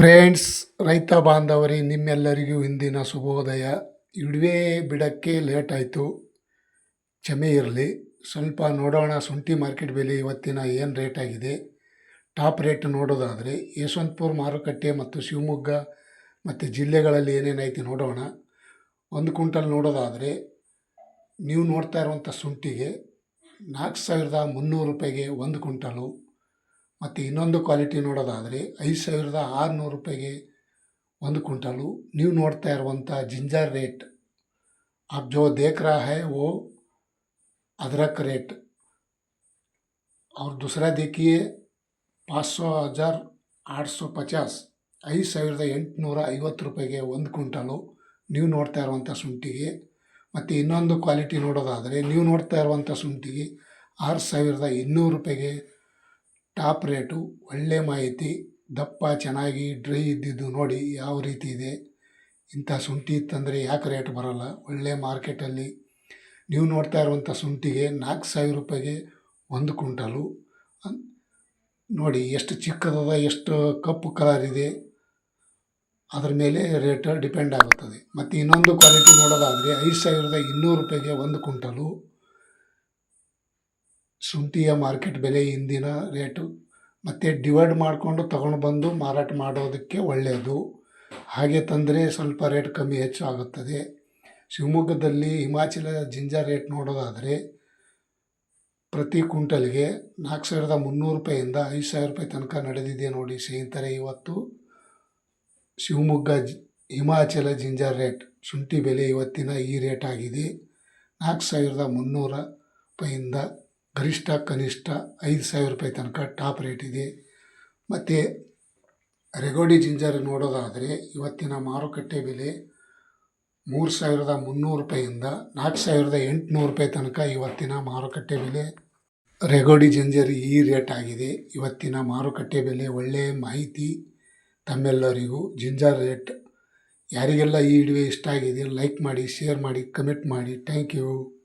Friends, ರೈತ ಬಾಂಧವರೇ, ನಿಮ್ಮೆಲ್ಲರಿಗೂ ಇಂದಿನ ಶುಭೋದಯ. ಇಡುವೆ ಬಿಡೋಕ್ಕೆ ಲೇಟ್ ಆಯಿತು. ಕ್ಷಮೆ ಇರಲಿ. ಸ್ವಲ್ಪ ನೋಡೋಣ, ಶುಂಠಿ ಮಾರ್ಕೆಟ್ ಬೆಲೆ ಇವತ್ತಿನ ಏನು ರೇಟ್ ಆಗಿದೆ? ಟಾಪ್ ರೇಟ್ ನೋಡೋದಾದರೆ, ಯಶವಂತಪುರ ಮಾರುಕಟ್ಟೆ ಮತ್ತು ಶಿವಮೊಗ್ಗ ಮತ್ತು ಜಿಲ್ಲೆಗಳಲ್ಲಿ ಏನೇನೈತಿ ನೋಡೋಣ. ಒಂದು ಕ್ವಿಂಟಲ್ ನೋಡೋದಾದರೆ, ನೀವು ನೋಡ್ತಾ ಇರುವಂಥ ಶುಂಠಿಗೆ ನಾಲ್ಕು ಸಾವಿರದ ಮುನ್ನೂರು ರೂಪಾಯಿಗೆ ಒಂದು ಕ್ವಿಂಟಲು ಮತ್ತು ಇನ್ನೊಂದು ಕ್ವಾಲಿಟಿ ನೋಡೋದಾದರೆ ಐದು ಸಾವಿರದ ಆರುನೂರು ರೂಪಾಯಿಗೆ ಒಂದು ಕ್ವಿಂಟಲು ನೀವು ನೋಡ್ತಾ ಇರುವಂಥ ಜಿಂಜರ್ ರೇಟ್ आप जो देख रहा है वो अदरक रेट और दूसरा देखिए पाँच सौ हज़ार आठ सौ ಪಚಾಸ್ ಐದು ಸಾವಿರದ ಎಂಟುನೂರ ಐವತ್ತು ರೂಪಾಯಿಗೆ ಒಂದು ಕ್ವಿಂಟಲು ನೀವು ನೋಡ್ತಾ ಇರುವಂಥ ಶುಂಠಿಗೆ ಮತ್ತು ಇನ್ನೊಂದು ಕ್ವಾಲಿಟಿ ನೋಡೋದಾದರೆ ನೀವು ನೋಡ್ತಾ ಇರುವಂಥ ಶುಂಠಿಗೆ ಆರು ಸಾವಿರದ ಇನ್ನೂರು ರೂಪಾಯಿಗೆ ಟಾಪ್ ರೇಟು, ಒಳ್ಳೆ ಮಾಹಿತಿ, ದಪ್ಪ, ಚೆನ್ನಾಗಿ ಡ್ರೈ ಇದ್ದಿದ್ದು ನೋಡಿ ಯಾವ ರೀತಿ ಇದೆ. ಇಂಥ ಶುಂಠಿ ಇತ್ತಂದರೆ ಯಾಕೆ ರೇಟ್ ಬರೋಲ್ಲ? ಒಳ್ಳೆ ಮಾರ್ಕೆಟಲ್ಲಿ ನೀವು ನೋಡ್ತಾ ಇರುವಂಥ ಶುಂಠಿಗೆ ನಾಲ್ಕು ಸಾವಿರ ರೂಪಾಯಿಗೆ ಒಂದು ಕ್ವಿಂಟಲು. ನೋಡಿ ಎಷ್ಟು ಚಿಕ್ಕದದ, ಎಷ್ಟು ಕಪ್ಪು ಕಲರ್ ಇದೆ. ಅದರ ಮೇಲೆ ರೇಟ್ ಡಿಪೆಂಡ್ ಆಗುತ್ತದೆ. ಮತ್ತು ಇನ್ನೊಂದು ಕ್ವಾಲಿಟಿ ನೋಡೋದಾದರೆ ಐದು ಸಾವಿರದ ಇನ್ನೂರು ರೂಪಾಯಿಗೆ ಒಂದು ಕ್ವಿಂಟಲು. ಶುಂಠಿಯ ಮಾರ್ಕೆಟ್ ಬೆಲೆ ಇಂದಿನ ರೇಟು. ಮತ್ತು ಡಿವೈಡ್ ಮಾಡಿಕೊಂಡು ತಗೊಂಡು ಬಂದು ಮಾರಾಟ ಮಾಡೋದಕ್ಕೆ ಒಳ್ಳೆಯದು. ಹಾಗೆ ತಂದರೆ ಸ್ವಲ್ಪ ರೇಟ್ ಕಮ್ಮಿ ಹೆಚ್ಚು ಆಗುತ್ತದೆ. ಶಿವಮೊಗ್ಗದಲ್ಲಿ ಹಿಮಾಚಲ ಜಿಂಜರ್ ರೇಟ್ ನೋಡೋದಾದರೆ ಪ್ರತಿ ಕ್ವಿಂಟಲ್ಗೆ ನಾಲ್ಕು ಸಾವಿರದ ಮುನ್ನೂರು ರೂಪಾಯಿಂದ ಐದು ಸಾವಿರ ರೂಪಾಯಿ ತನಕ ನಡೆದಿದೆ ನೋಡಿ ಸ್ನೇಹಿತರೆ ಇವತ್ತು. ಶಿವಮೊಗ್ಗ ಹಿಮಾಚಲ ಜಿಂಜರ್ ರೇಟ್, ಶುಂಠಿ ಬೆಲೆ ಇವತ್ತಿನ ಈ ರೇಟ್ ಆಗಿದೆ. ನಾಲ್ಕು ಸಾವಿರದ ಮುನ್ನೂರ ರೂಪಾಯಿಂದ ಗರಿಷ್ಠ ಕನಿಷ್ಠ ಐದು ಸಾವಿರ ರೂಪಾಯಿ ತನಕ ಟಾಪ್ ರೇಟ್ ಇದೆ. ಮತ್ತು ರೆಗೋಡಿ ಜಿಂಜರ್ ನೋಡೋದಾದರೆ ಇವತ್ತಿನ ಮಾರುಕಟ್ಟೆ ಬೆಲೆ ಮೂರು ಸಾವಿರದ ಮುನ್ನೂರು ರೂಪಾಯಿಂದ ನಾಲ್ಕು ಸಾವಿರದ ಎಂಟುನೂರು ರೂಪಾಯಿ ತನಕ ಇವತ್ತಿನ ಮಾರುಕಟ್ಟೆ ಬೆಲೆ. ರೆಗೋಡಿ ಜಿಂಜರ್ ಈ ರೇಟ್ ಆಗಿದೆ. ಇವತ್ತಿನ ಮಾರುಕಟ್ಟೆ ಬೆಲೆ ಒಳ್ಳೆಯ ಮಾಹಿತಿ ತಮ್ಮೆಲ್ಲರಿಗೂ. ಜಿಂಜರ್ ರೇಟ್ ಯಾರಿಗೆಲ್ಲ ಈ ವಿಡಿಯೋ ಇಷ್ಟ ಆಗಿದೆ, ಲೈಕ್ ಮಾಡಿ, ಶೇರ್ ಮಾಡಿ, ಕಮೆಂಟ್ ಮಾಡಿ. Thank you.